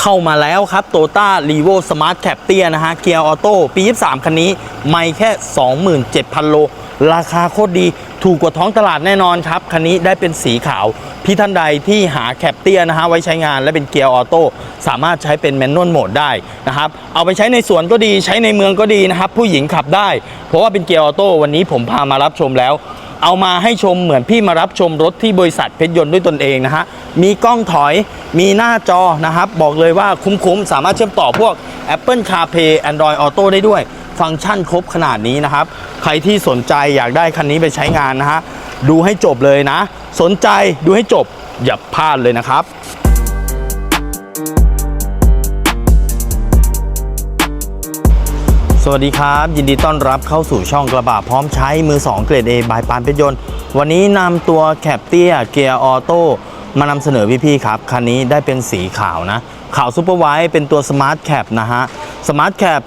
เข้ามาแล้วครับโตต้ารีโวสมาร์ทแคปเตียนะฮะเกียร์ออโต้ปี 23 คันนี้ ไม่แค่ 27,000 โล ราคาโคตรดีถูกกว่าท้องตลาดแน่นอนครับ คันนี้ได้เป็นสีขาว พี่ท่านใดที่หาแคปเตียนะฮะไว้ใช้งานและเป็นเกียร์ออโต้สามารถใช้เป็นแมนนวลโหมดได้นะครับ เอาไปใช้ในสวนก็ดีใช้ในเมืองก็ดีนะครับ ผู้หญิงขับได้ เพราะว่าเป็นเกียร์ออโต้วันนี้ผมพามารับชมแล้ว เอามาให้ชมเหมือนพี่มารับชมรถที่บริษัทเพชรยนต์ด้วยตนเองนะฮะ มีกล้องถอย มีหน้าจอนะครับ บอกเลยว่าคุ้มๆ สามารถเชื่อมต่อพวก Apple CarPlay Android Auto ได้ด้วย ฟังก์ชันครบขนาดนี้นะครับ ใครที่สนใจอยากได้คันนี้ไปใช้งานนะฮะ ดูให้จบเลยนะ สนใจดูให้จบอย่าพลาดเลยนะครับ สวัสดีครับ ยินดีต้อนรับเข้าสู่ช่องกระบะพร้อมใช้มือ 2 เกรด A บายปานเพชรยนต์ วันนี้นำตัวแคปเตียเกียร์ออโต้มานำเสนอพี่ๆครับ คันนี้ได้เป็นสีขาวนะ ขาวซูเปอร์ไวท์เป็นตัวสมาร์ทแคปนะฮะสมาร์ทแคป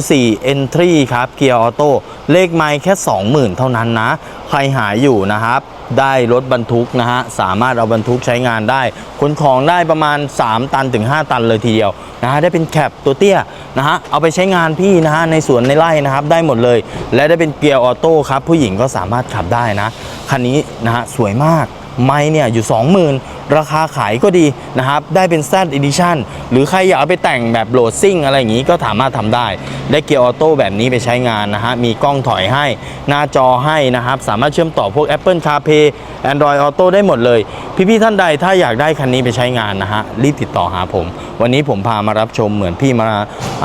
2.4 Entry ครับเกียร์ออโต้เลขไมล์แค่ 20,000 เท่านั้นนะ ใครหาอยู่นะครับ ได้รถบรรทุกนะฮะ สามารถเอาบรรทุกใช้งานได้ขนของได้ประมาณ 3 ตันถึง 5 ตันเลยทีเดียว นะฮะได้เป็นแคปตัวเตี้ยนะฮะเอาไปใช้งานพี่นะฮะในสวนในไร่นะครับได้หมดเลย และได้เป็นเกียร์ออโต้ครับผู้หญิงก็สามารถขับได้นะคันนี้นะฮะสวยมากไม่เนี่ยอยู่ 20,000 ราคาขายก็ดีนะครับ ได้เป็น Z Edition หรือใครอยากเอาไปแต่งแบบโหลดซิ่งอะไรอย่างนี้ก็สามารถทำได้ ได้เกียร์ออโต้แบบนี้ไปใช้งานนะฮะ มีกล้องถอยให้ หน้าจอให้นะครับ สามารถเชื่อมต่อพวก Apple CarPlay Android Auto ได้หมดเลย พี่ๆท่านใดถ้าอยากได้คันนี้ไปใช้งานนะฮะ รีบติดต่อหาผม วันนี้ผมพามารับชมเหมือนพี่มา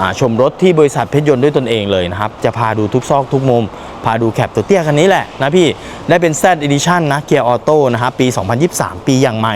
าชมรถที่บริษัทเพชรยนต์ด้วยตนเองเลยนะครับ จะพาดูทุกซอกทุกมุม พาดูแคปตัวเตี้ยคันนี้แหละนะพี่ ได้เป็น Z Edition นะ เกียร์ออโต้นะครับ ปี 2023 ปีอย่างใหม่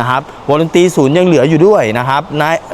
นะครับวอร์นตีศูนย์ยังเหลืออยู่ด้วยนะครับ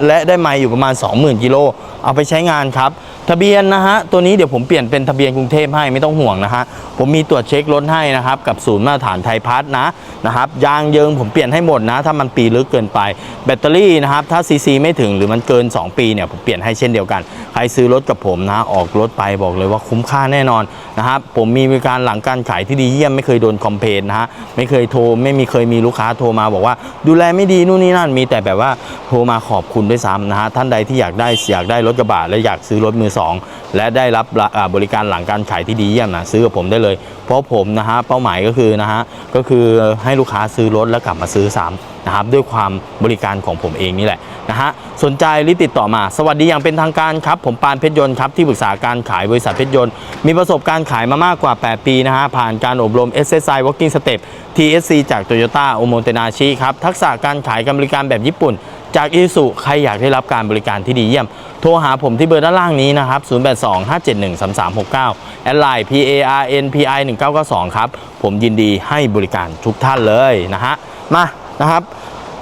และได้ไม่อยู่ประมาณ 20,000กิโลเอาไปใช้งานครับ ทะเบียนนะฮะตัวนี้เดี๋ยวผมเปลี่ยนเป็นทะเบียนกรุงเทพให้ไม่ต้องห่วงนะฮะผมมีตรวจเช็ครถให้นะครับกับศูนย์มาตรฐานไทยพัฒน์นะนะครับยางเยิงผมเปลี่ยนให้หมดนะ ถ้ามันปีลึกเกินไป แบตเตอรี่นะครับถ้าซีซีไม่ถึงหรือมันเกิน 2 ปีเนี่ยผมเปลี่ยนให้เช่นเดียวกัน ใครซื้อรถกับผมนะออกรถไปบอกเลยว่าคุ้มค่าแน่นอนนะครับผมมีบริการหลังการขายที่ดีเยี่ยมไม่เคยโดนคอมเพลนนะฮะไม่เคยโทรไม่มีเคยมีลูกค้าโทรมาบอกว่าดูแลไม่ดีนู่นนี่นั่นมีแต่แบบว่าโทรมาขอบคุณด้วยซ้ำนะฮะท่านใดที่อยากได้อยากได้รถกระบะและอยากซื้อรถมือสองและได้รับบริการหลังการขายที่ดีเยี่ยมนะซื้อกับผมได้เลย เพราะผมนะฮะเป้าหมายก็คือนะฮะก็คือให้ลูกค้าซื้อรถแล้วกลับมาซื้อซ้ำ นะครับด้วยความบริการของผมเองนี่แหละนะฮะสนใจรีบติดต่อมา สวัสดีอย่างเป็นทางการครับผมปานเพชรยนต์ครับที่ปรึกษาการขายบริษัทเพชรยนต์ มีประสบการณ์ขายมามากกว่า 8 ปีนะฮะผ่านการอบรม SSI Walking Step TSC จาก Toyota o m o t e n a s h i ครับทักษะการขายการบริการแบบญี่ปุ่น จากอีสุใครอยากได้รับการบริการที่ดีเยี่ยม โทรหาผมที่เบอร์ด้านล่างนี้นะครับ 0825713369 แอดไลน์ PARNPI 1992 ครับ ผมยินดีให้บริการทุกท่านเลยนะฮะมา นะครับ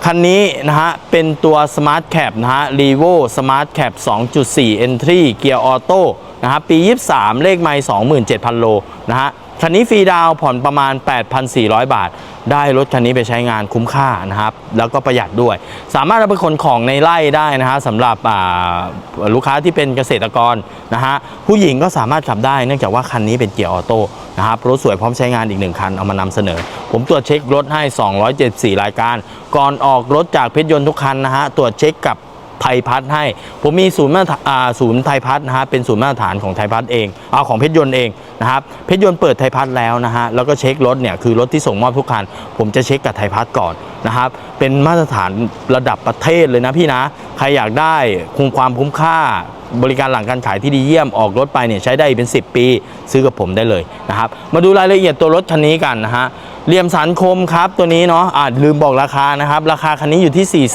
คันนี้นะฮะเป็นตัว Smart Cap นะฮะ r e v o Smart Cap 2.4 Entry เกียร์ออโต้นะครับปี 23 เลขไมล์27,000 โลนะฮะ คันนี้ฟรีดาวผ่อนประมาณ 8,400 บาท ได้รถคันนี้ไปใช้งานคุ้มค่านะครับ แล้วก็ประหยัดด้วย สามารถเอาไปขนของในไร่ได้นะฮะสำหรับลูกค้าที่เป็นเกษตรกรนะฮะผู้หญิงก็สามารถขับได้เนื่องจากว่าคันนี้เป็นเกียร์ออโต้นะครับรถสวยพร้อมใช้งานอีกหนึ่งคันเอามานำเสนอ ผมตรวจเช็ครถให้ 274 รายการ ก่อนออกรถจากเพชรยนต์ทุกคันนะฮะตรวจเช็คกับ ไทยพัฒน์ให้ ผมมีศูนย์มาตรฐานศูนย์ไทยพัฒน์นะฮะเป็นศูนย์มาตรฐานของไทยพัฒน์เองเอาของเพชรยนต์เองนะครับเพชรยนต์เปิดไทยพัฒน์แล้วนะฮะแล้วก็เช็ครถเนี่ยคือรถที่ส่งมอบทุกคัน ผมจะเช็คกับไทยพัฒน์ก่อนนะครับเป็นมาตรฐานระดับประเทศเลยนะพี่นะใครอยากได้คุ้มความคุ้มค่าบริการหลังการขายที่ดีเยี่ยมออกรถไปเนี่ยใช้ได้เป็น 10 ปี ซื้อกับผมได้เลยนะครับมาดูรายละเอียดตัวรถคันนี้กันนะฮะ เหลี่ยมสันคมครับตัวนี้เนาะอ่าลืมบอกราคานะครับ ราคาคันนี้อยู่ที่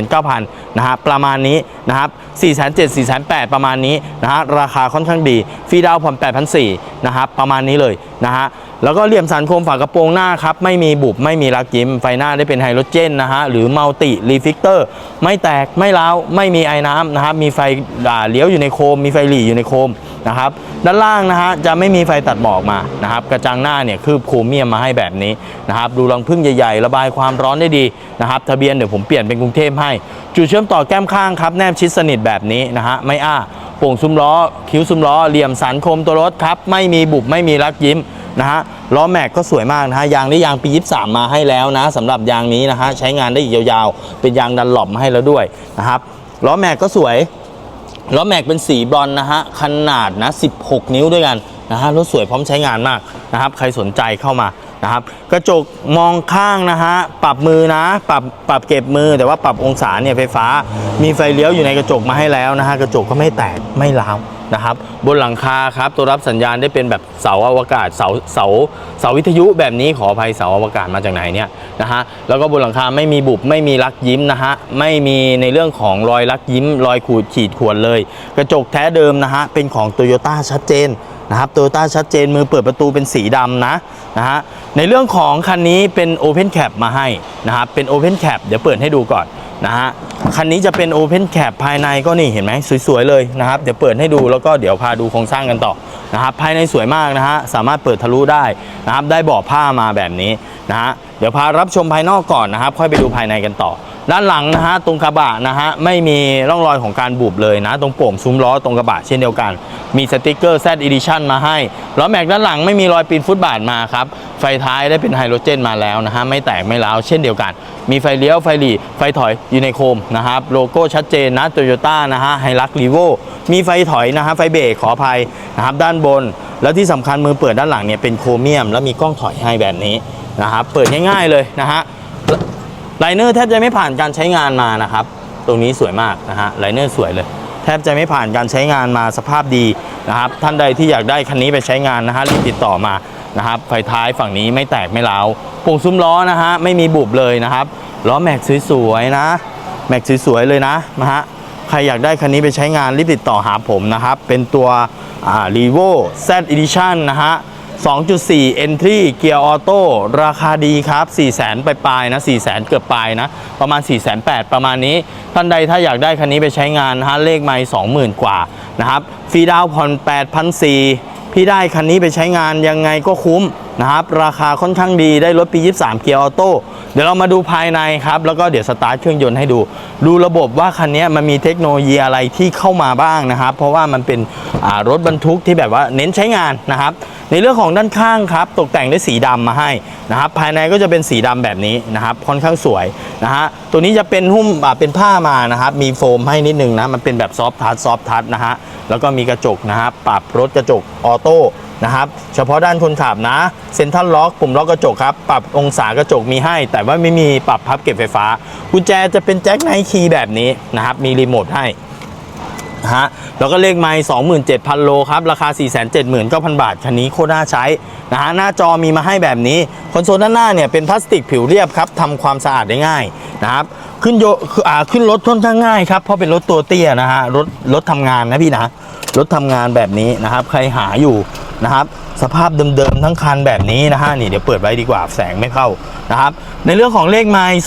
479,000นะฮะประมาณนี้นะครับ4,700 4,800 ประมาณนี้นะฮะราคาค่อนข้างดี ฟรีดาวน์ผ่อน8,400นะครับประมาณนี้เลยนะฮะ แล้วก็เหลี่ยมสันคมฝากระโปรงหน้าครับ ไม่มีบุบไม่มีรักยิ้ม ไฟหน้าได้เป็นไฮโดรเจนนะฮะ หรือมัลติรีฟิกเตอร์ ไม่แตกไม่ร้าว ไม่มีไอ้น้ำนะครับ มีไฟอ่าเลี้ยวอยู่ในโคม มีไฟหลีอยู่ในโคมนะครับ ด้านล่างนะฮะ จะไม่มีไฟตัดหมอกมานะครับ กระจังหน้าเนี่ยคือโครเมียมมาให้แบบนี้นะครับ ดูรังพึ่งใหญ่ๆ ระบายความร้อนได้ดีนะครับ ทะเบียนเดี๋ยวผมเปลี่ยนเป็นกรุงเทพให้ จุดเชื่อมต่อแก้มข้างครับ แนบชิดสนิทแบบนี้นะฮะ ไม่อ้า โป่งซุ้มล้อ คิ้วซุ้มล้อ เหลี่ยมสันคมตัวรถครับ ไม่มีบุบไม่มีรักยิ้มนะฮะ ล้อแม็กก็สวยมากนะฮะ ยางนี้ยางปี 23 มาให้แล้วนะสำหรับยางนี้นะฮะ ใช้งานได้อีกยาวๆ เป็นยางดันหลอมาให้แล้วด้วยนะครับ ล้อแม็กก็สวย ล้อแม็กเป็นสีบรอนนะฮะ ขนาดนะ 16 นิ้วด้วยกันนะฮะ รถสวยพร้อมใช้งานมากนะครับ ใครสนใจเข้ามา นะครับ กระจกมองข้างนะฮะปรับมือนะปรับปรับเก็บมือ แต่ว่าปรับองศาเนี่ยไฟฟ้า มีไฟเลี้ยวอยู่ในกระจกมาให้แล้วนะฮะกระจกก็ไม่แตกไม่ร้าวนะครับบนหลังคาครับตัวรับสัญญาณได้เป็นแบบเสาอวกาศเสาเสาเสาวิทยุแบบนี้ขออภัยเสาอวกาศมาจากไหนเนี่ยนะฮะแล้วก็บนหลังคาไม่มีบุบไม่มีรักยิ้มนะฮะไม่มีในเรื่องของรอยรักยิ้ม รอยขูดขีดข่วนเลย กระจกแท้เดิมนะฮะเป็นของโตโยต้าชัดเจนนะครับโตโยต้าชัดเจนมือเปิดประตูเป็นสีดำนะนะฮะในเรื่องของคันนี้เป็น Open Cap มาให้นะครับเป็น Open Cap เดี๋ยวเปิดให้ดูก่อนนะฮะคันนี้จะเป็น Open Cap ภายในก็นี่เห็นไหมสวย ๆ เลยนะครับ เดี๋ยวเปิดให้ดูแล้วก็เดี๋ยวพาดูโครงสร้างกันต่อนะครับภายในสวยมากนะฮะสามารถเปิดทะลุได้นะครับได้เบาะผ้ามาแบบนี้นะฮะเดี๋ยวพารับชมภายนอกก่อนนะครับค่อยไปดูภายในกันต่อ ด้านหลังนะฮะตรงกระบะนะฮะไม่มีร่องรอยของการบุบเลยนะ ตรงโป่งซุ้มล้อตรงกระบะเช่นเดียวกัน มีสติกเกอร์ Z Edition มาให้ล้อแม็กด้านหลังไม่มีรอยปีนฟุตบาทมาครับไฟท้ายได้เป็นไฮโดรเจนมาแล้วนะฮะไม่แตกไม่ร้าวเช่นเดียวกัน มีไฟเลี้ยวไฟหลีไฟถอยอยู่ในโคมนะครับโลโก้ชัดเจนนะโตโยต้านะฮะไฮรักรีโวมีไฟถอยนะฮะไฟเบรกขออภัยนะครับด้านบน แล้วที่สำคัญมือเปิดด้านหลังเนี่ยเป็นโครเมียม แล้วมีกล้องถอยให้แบบนี้นะครับเปิดง่ายๆเลยนะฮะไลเนอร์แทบจะไม่ผ่านการใช้งานมานะครับ ตรงนี้สวยมากนะฮะไลเนอร์สวยเลย แทบจะไม่ผ่านการใช้งานมาสภาพดีนะครับ ท่านใดที่อยากได้คันนี้ไปใช้งานนะฮะรีบติดต่อมา นะครับไฟท้ายฝั่งนี้ไม่แตกไม่ร้าวโป่งซุ้มล้อนะฮะไม่มีบุบเลยนะครับล้อแม็กสวยๆนะ แม็กสวยๆเลยนะนะฮะใครอยากได้คันนี้ไปใช้งานรีบติดต่อหาผมนะครับ เป็นตัวอ่า r e v o Z Edition นะฮะ 2.4 Entry เกียร์ออโต้ราคาดีครับ 4 0 0 0 0 0 ปลายๆนะ 4 0 0 0 0 0 เกือบปลายนะ ประมาณ4 8 0 0 0 ประมาณนี้ ท่านใดถ้าอยากได้คันนี้ไปใช้งานนะฮะ เลขไม่20,000 กว่านะครับ ฟรีดาวผ่อน 8,400 พี่ได้คันนี้ไปใช้งานยังไงก็คุ้มนะครับ ราคาค่อนข้างดีได้รถปี 23 เกียร์ออโต้เดี๋ยวเรามาดูภายในครับ แล้วก็เดี๋ยวสตาร์ทเครื่องยนต์ให้ดู ดูระบบว่าคันนี้มันมีเทคโนโลยีอะไรที่เข้ามาบ้างนะครับ เพราะว่ามันเป็นรถบรรทุกที่แบบว่าเน้นใช้งานนะครับ ในเรื่องของด้านข้างครับ ตกแต่งด้วยสีดำมาให้นะครับ ภายในก็จะเป็นสีดำแบบนี้นะครับ ค่อนข้างสวยนะฮะตัวนี้จะเป็นหุ้มเป็นผ้ามานะครับ มีโฟมให้นิดนึงนะมันเป็นแบบซอฟทัชซอฟทัชนะฮะแล้วก็มีกระจกนะครับปรับรถกระจกออโต้ นะครับ เฉพาะด้านคนขับนะ เซ็นทรัลล็อกปุ่มล็อกกระจกครับ ปรับองศากระจกมีให้ แต่ว่าไม่มีปรับพับเก็บไฟฟ้า กุญแจจะเป็นแจ็คไนท์คีย์แบบนี้นะครับ มีรีโมทให้นะฮะแล้วก็เลขไมล์27,000 โลครับ ราคา 479,000 บาท คันนี้โคตรน่าใช้นะฮะหน้าจอมีมาให้แบบนี้ คอนโซลด้านหน้าเนี่ยเป็นพลาสติกผิวเรียบครับทำความสะอาดได้ง่ายนะครับ ขึ้นโยขึ้นรถค่อนข้างง่ายครับ เพราะเป็นรถตัวเตี้ยนะฮะ รถรถทำงานนะพี่นะ รถทำงานแบบนี้นะครับ ใครหาอยู่นะครับ สภาพเดิมๆทั้งคันแบบนี้นะฮะนี่เดี๋ยวเปิดไว้ดีกว่าแสงไม่เข้านะครับ ในเรื่องของเลขไมล์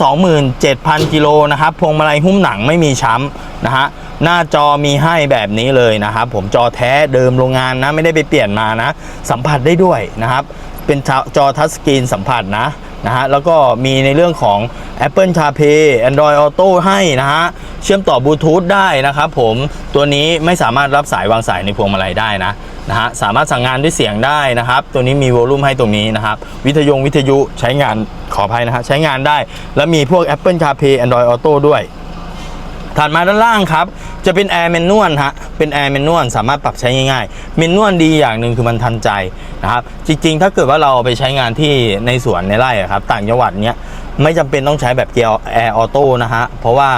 27,000กิโลนะครับพวงมาลัยหุ้มหนังไม่มีช้ำนะฮะหน้าจอมีให้แบบนี้เลยนะครับ ผมจอแท้เดิมโรงงานนะไม่ได้ไปเปลี่ยนมานะ สัมผัสได้ด้วยนะครับเป็นจอจอทัชสกรีนสัมผัสนะนะฮะแล้วก็มีในเรื่องของ Apple CarPlay Android Auto ให้นะฮะ เชื่อมต่อบลูทูธได้นะครับผมตัวนี้ไม่สามารถรับสายวางสายในพวงมาลัยได้นะนะฮะสามารถสั่งงานด้วยเสียงได้นะครับ ตัวนี้มีวอลลุ่มให้ตรงนี้นะครับ วิทยงวิทยุใช้งานขออภัยนะฮะใช้งานได้ แล้วมีพวก Apple CarPlay Android Auto ด้วยถัดมาด้านล่างครับ จะเป็นแอร์แมนนวลฮะเป็นแอร์แมนนวลสามารถปรับใช้ง่ายๆแมนนวลดีอย่างหนึ่งคือมันทันใจนะครับ จริงๆ ถ้าเกิดว่าเราไปใช้งานที่ในสวนในไร่อะครับ ต่างจังหวัดเนี้ย ไม่จำเป็นต้องใช้แบบเกียร์แอร์ออโต้นะฮะ เพราะว่า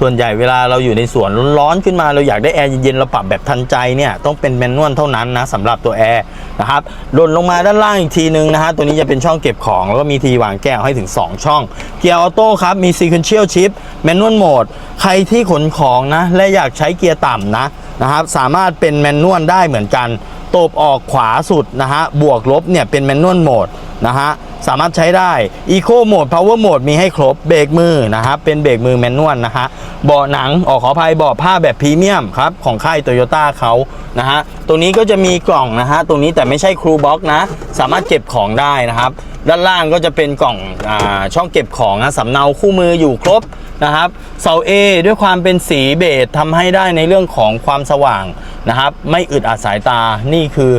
ส่วนใหญ่เวลาเราอยู่ในสวนร้อนขึ้นมาเราอยากได้แอร์เย็นๆเราปรับแบบทันใจเนี่ยต้องเป็นแมนนวลเท่านั้นนะสำหรับตัวแอร์นะครับหล่นลงมาด้านล่างอีกทีนึงนะฮะ ตัวนี้จะเป็นช่องเก็บของ แล้วก็มีทีวางแก้วให้ถึง 2 ช่อง เกียร์ออโต้ครับ มี sequential shift manual mode ใครที่ขนของนะ และอยากใช้เกียร์ต่ำนะนะครับสามารถเป็นแมนนวลได้เหมือนกัน ตบออกขวาสุดนะฮะ บวกลบเนี่ยเป็นแมนนวลโหมดนะฮะ สามารถใช้ได้ Eco โหมด Power โหมดมีให้ครบ เบรกมือนะครับ เป็นเบรกมือแมนนวลนะฮะ เบาะหนังออกขออภัยเบาะผ้าแบบพรีเมียมครับ ของค่ายโตโยต้าเขานะฮะ ตัวนี้ก็จะมีกล่องนะฮะ ตรงนี้แต่ไม่ใช่ครูบ็อกนะ สามารถเก็บของได้นะครับ ด้านล่างก็จะเป็นกล่องอช่องเก็บของนะสำเนาคู่มืออยู่ครบนะครับเสา A ด้วยความเป็นสีเบจทำให้ได้ในเรื่องของความสว่างนะครับ ไม่อึดอัดสายตานี่คือ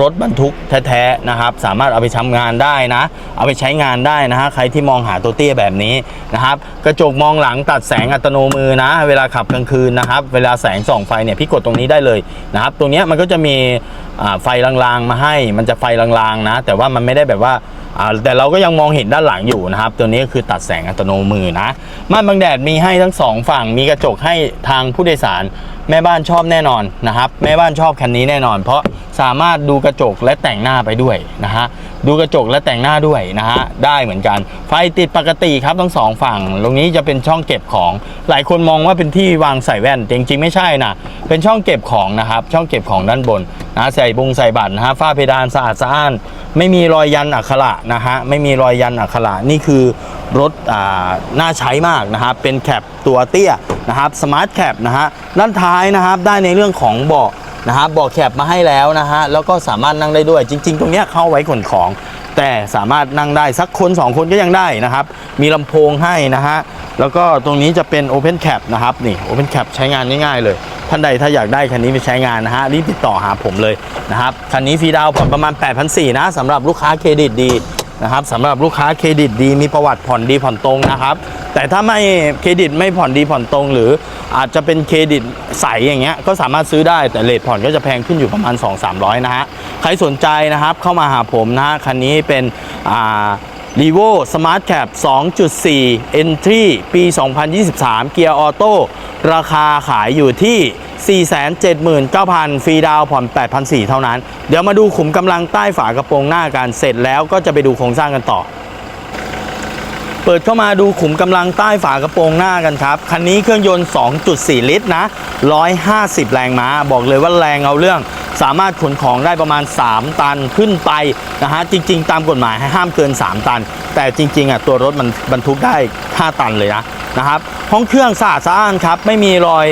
รถบรรทุกแท้ๆนะครับ สามารถเอาไปทำงานได้นะ เอาไปใช้งานได้นะฮะใครที่มองหาตัวเตี้ยแบบนี้นะครับ กระจกมองหลังตัดแสงอัตโนมือนะ เวลาขับกลางคืนนะครับ เวลาแสงส่องไฟเนี่ยพี่กดตรงนี้ได้เลยนะครับ ตรงนี้มันก็จะมีไฟลางๆมาให้ มันจะไฟลางๆนะ แต่ว่ามันไม่ได้แบบว่า แต่เราก็ยังมองเห็นด้านหลังอยู่นะครับ ตัวนี้ก็คือตัดแสงอัตโนมือนะม่านบังแดดมีให้ทั้งสองฝั่งมีกระจกให้ทางผู้โดยสาร แม่บ้านชอบแน่นอนนะครับ แม่บ้านชอบคันนี้แน่นอน เพราะสามารถดูกระจกและแต่งหน้าไปด้วยนะฮะดูกระจกและแต่งหน้าด้วยนะฮะได้เหมือนกัน ไฟติดปกติครับทั้งสองฝั่ง ตรงนี้จะเป็นช่องเก็บของหลายคนมองว่าเป็นที่วางใส่แว่นจริงๆ ไม่ใช่นะเป็นช่องเก็บของนะครับ ช่องเก็บของด้านบนนะใส่บุงใส่บัตรนะฮะฝ้าเพดานสะอาดสะอ้าน ไม่มีรอยยันอักขระนะฮะไม่มีรอยยันอักขระนี่คือรถอ่าน่าใช้มากนะครับเป็นแคปตัวเตี้ย นะครับสมาร์ทแคปนะฮะด้านท้ายนะครับได้ในเรื่องของเบาะนะครับเบาะแคปมาให้แล้วนะฮะแล้วก็สามารถนั่งได้ด้วย จริง ๆ ตรงเนี้ยเข้าไว้ขนของ แต่สามารถนั่งได้สักคน 2 คนก็ยังได้นะครับ มีลำโพงให้นะฮะแล้วก็ตรงนี้จะเป็น Open Cap นะครับนี่ Open Cap ใช้งานง่ายๆเลย ท่านใดถ้าอยากได้คันนี้ไปใช้งานนะฮะรีบติดต่อหาผมเลยนะครับคันนี้ฟรีดาวผ่อนประมาณ 8,400นะสำหรับลูกค้าเครดิตดี นะครับสำหรับลูกค้าเครดิตดีมีประวัติผ่อนดีผ่อนตรงนะครับ แต่ถ้าไม่เครดิตไม่ผ่อนดีผ่อนตรง หรืออาจจะเป็นเครดิตใสอย่างเงี้ยก็สามารถซื้อได้แต่เลทผ่อนก็จะแพงขึ้นอยู่ประมาณ 2-300 นะฮะใครสนใจนะครับเข้ามาหาผมนะฮะคันนี้เป็นอ่า r e v o Smart Cap 2.4 Entry ปี 2023 เกียร์ออโต้ราคาขายอยู่ที่ 479,000 ฟรีดาวผ่อน 8,400 เท่านั้น เดี๋ยวมาดูขุมกำลังใต้ฝากระโปรงหน้ากัน เสร็จแล้วก็จะไปดูโครงสร้างกันต่อ เปิดเข้ามาดูขุมกำลังใต้ฝากระโปรงหน้ากันครับ คันนี้เครื่องยนต์ 2.4 ลิตรนะ 150 แรงม้า บอกเลยว่าแรงเอาเรื่อง สามารถขนของได้ประมาณ 3 ตันขึ้นไปนะฮะ จริง ๆ ตามกฎหมายให้ห้ามเกิน 3 ตัน แต่จริงๆอะตัวรถมันบรรทุกได้ 5 ตันเลยนะนะครับห้องเครื่องสะอาดสะอ้านครับไม่มีรอย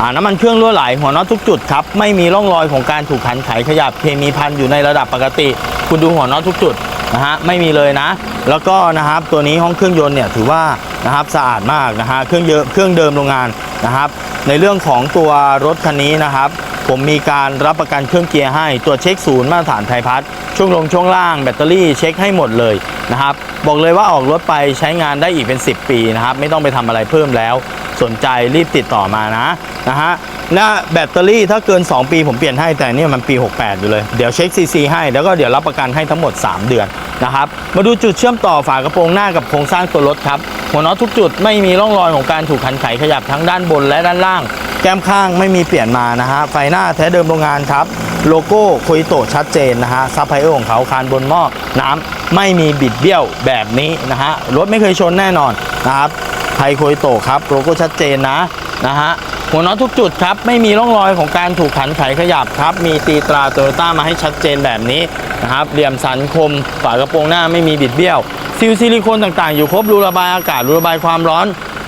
อน้ำมันเครื่องรั่วไหลหัวน็อตทุกจุดครับไม่มีร่องรอยของการถูกขันไขขยับเคมีพันอยู่ในระดับปกติ คุณดูหัวน็อตทุกจุดนะฮะไม่มีเลยนะ แล้วก็นะครับตัวนี้ห้องเครื่องยนต์เนี่ยถือว่านะครับสะอาดมากนะฮะเครื่องเยอะเครื่องเดิมโรงงานนะครับ ในเรื่องของตัวรถคันนี้นะครับ ผมมีการรับประกันเครื่องเกียร์ให้ตรวเช็คศูนย์มาตรฐานไทยพัฒน์ช่วงลงช่วงล่างแบตเตอรี่เช็คให้หมดเลยนะครับ บอกเลยว่าออกรถไปใช้งานได้อีกเป็น 10 ปีนะครับ ไม่ต้องไปทำอะไรเพิ่มแล้ว สนใจรีบติดต่อมานะนะฮะหน้าแบตเตอรี่ถ้าเกิน 2 ปีผมเปลี่ยนให้แต่เนี่ยมันปี 68 อยู่เลย เดี๋ยวเช็คซีซีให้แล้วก็เดี๋ยวรับประกันให้ทั้งหมด 3 เดือนนะครับ มาดูจุดเชื่อมต่อฝากระโปรงหน้ากับโครงสร้างตัวรถครับ หัวน็อตทุกจุดไม่มีร่องรอยของการถูกขันไขขยับทั้งด้านบนและด้านล่าง แก้มข้างไม่มีเปลี่ยนมานะฮะไฟหน้าแท้เดิมโรงงานครับ โลโก้โคยโตชัดเจนนะฮะซับไพเออร์ของเขาคานบนหม้อน้ำไม่มีบิดเบี้ยวแบบนี้นะฮะรถไม่เคยชนแน่นอนนะครับไทยโคยโตครับโลโก้ชัดเจนนะนะฮะหัวน็อตทุกจุดครับ ไม่มีร่องรอยของการถูกขันไขขยับครับ มีตีตราโตโยต้ามาให้ชัดเจนแบบนี้นะครับเหลี่ยมสันคม ฝากระโปรงหน้าไม่มีบิดเบี้ยวซิลซิลิโคนต่างๆ อยู่ครบรูระบายอากาศรูระบายความร้อน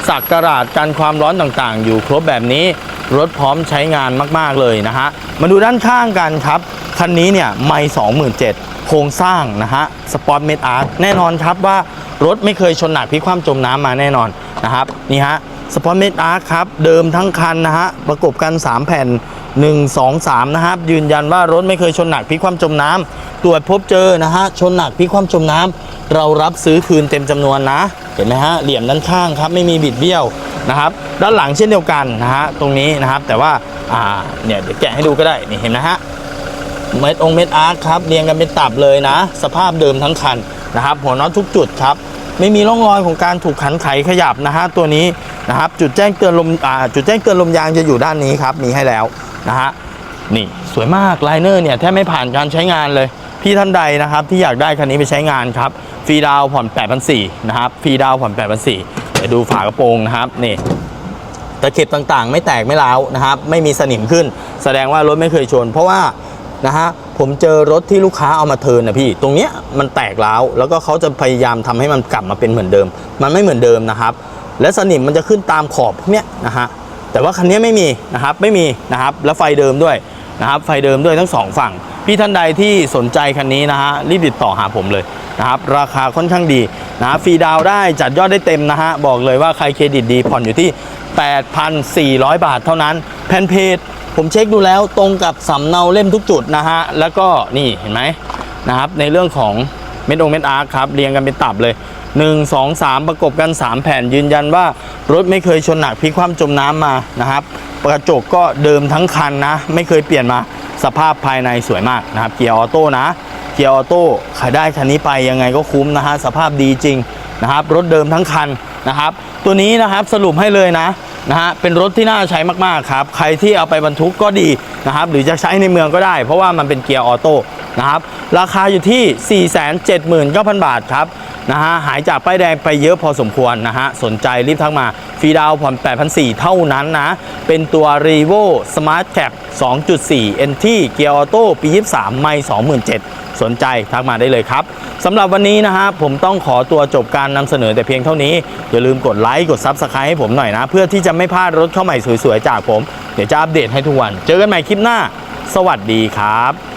สักกระดาษกันความร้อนต่างๆ อยู่ครบแบบนี้ รถพร้อมใช้งานมาก ๆ เลยนะฮะ มาดูด้านข้างกันครับ คันนี้เนี่ยไม่27,000โครงสร้างนะฮะ สปอร์ตเมดอาร์แน่นอนครับว่ารถไม่เคยชนหนักพิกความจมน้ำมาแน่นอนนะครับ นี่ฮะ สปอร์ตเมดอาร์ครับ เดิมทั้งคันนะฮะ ประกบกัน 3 แผ่น 1 2 3 นะครับ ยืนยันว่ารถไม่เคยชนหนักพลิกคว่ำจมน้ำตรวจพบเจอนะฮะ ชนหนักพลิกคว่ำจมน้ำเรารับซื้อคืนเต็มจำนวนนะ เห็นไหมฮะ เหลี่ยมด้านข้างครับ ไม่มีบิดเบี้ยวนะครับ ด้านหลังเช่นเดียวกันนะฮะ ตรงนี้นะครับ แต่ว่า อ่า เนี่ย เดี๋ยวแกะให้ดูก็ได้ นี่เห็นนะฮะ เม็ดองเม็ดอาร์คครับ เรียงกันเป็นตับเลยนะ สภาพเดิมทั้งคันนะครับ หัวน็อตทุกจุดครับ ไม่มีร่องรอยของการถูกขันไขขยับนะฮะ ตัวนี้ นะครับจุดแจ้งเตือนลมจุดแจ้งเตือนลมยางจะอยู่ด้านนี้ครับมีให้แล้วนะฮะนี่สวยมากไลเนอร์เนี่ยแทบไม่ผ่านการใช้งานเลยพี่ท่านใดนะครับที่อยากได้คันนี้ไปใช้งานครับฟรีดาวผ่อน8,400นะครับฟรีดาวผ่อน8,400เดี๋ยวดูฝากระโปรงนะครับนี่ตะเข็บต่างๆ ไม่แตกไม่ร้าวนะครับไม่มีสนิมขึ้น แสดงว่ารถไม่เคยชน เพราะว่านะฮะผมเจอรถที่ลูกค้าเอามาเทิร์นนะพี่ ตรงเนี้ยมันแตกร้าวแล้วก็เขาจะพยายามทำให้มันกลับมาเป็นเหมือนเดิม มันไม่เหมือนเดิมนะครับ และสนิมมันจะขึ้นตามขอบพวกเนี้ยนะฮะแต่ว่าคันนี้ไม่มีนะครับไม่มีนะครับแล้วไฟเดิมด้วยนะครับไฟเดิมด้วยทั้งสองฝั่ง พี่ท่านใดที่สนใจคันนี้นะฮะรีบติดต่อหาผมเลยนะครับราคาค่อนข้างดีนะฟรีดาวได้จัดยอดได้เต็มนะฮะบอกเลยว่าใครเครดิตดีผ่อนอยู่ที่ 8,400 บาทเท่านั้นแผ่นเพจผมเช็คดูแล้วตรงกับสำเนาเล่มทุกจุดนะฮะแล้วก็นี่เห็นไหมนะครับในเรื่องของเม็ดองเม็ดอาร์คครับเรียงกันเป็นตับเลย 1 2 3 ประกบกัน 3 แผ่นยืนยันว่ารถไม่เคยชนหนักพลิกคว่ำจมน้ำมานะครับกระจกก็เดิมทั้งคันนะ ไม่เคยเปลี่ยนมาสภาพภายในสวยมากนะครับเกียร์ออโต้นะเกียร์ออโต้ขายได้คันนี้ไปยังไงก็คุ้มนะฮะสภาพดีจริงนะครับรถเดิมทั้งคันนะครับ ตัวนี้นะครับสรุปให้เลยนะนะฮะเป็นรถที่น่าใช้มากๆครับ ใครที่เอาไปบรรทุกก็ดีนะครับ หรือจะใช้ในเมืองก็ได้ เพราะว่ามันเป็นเกียร์ออโต้นะครับ ราคาอยู่ที่ 479,000 บาทครับนะฮะหายจากป้ายแดงไปเยอะพอสมควรนะฮะสนใจรีบทักมาฟรีดาวผ่อน 8,400 เท่านั้นนะ เป็นตัว r e v o Smart Cap 2.4 NT เกียร์ออโต้ปี 23 ไม่ 27,000 สนใจทักมาได้เลยครับสำหรับวันนี้นะฮะผมต้องขอตัวจบการนำเสนอแต่เพียงเท่านี้ อย่าลืมกดไลค์กด Subscribe ให้ผมหน่อยนะ เพื่อที่จะไม่พลาดรถเข้าใหม่สวยๆจากผม เดี๋ยวจะอัปเดตให้ทุกวัน เจอกันใหม่คลิปหน้า สวัสดีครับ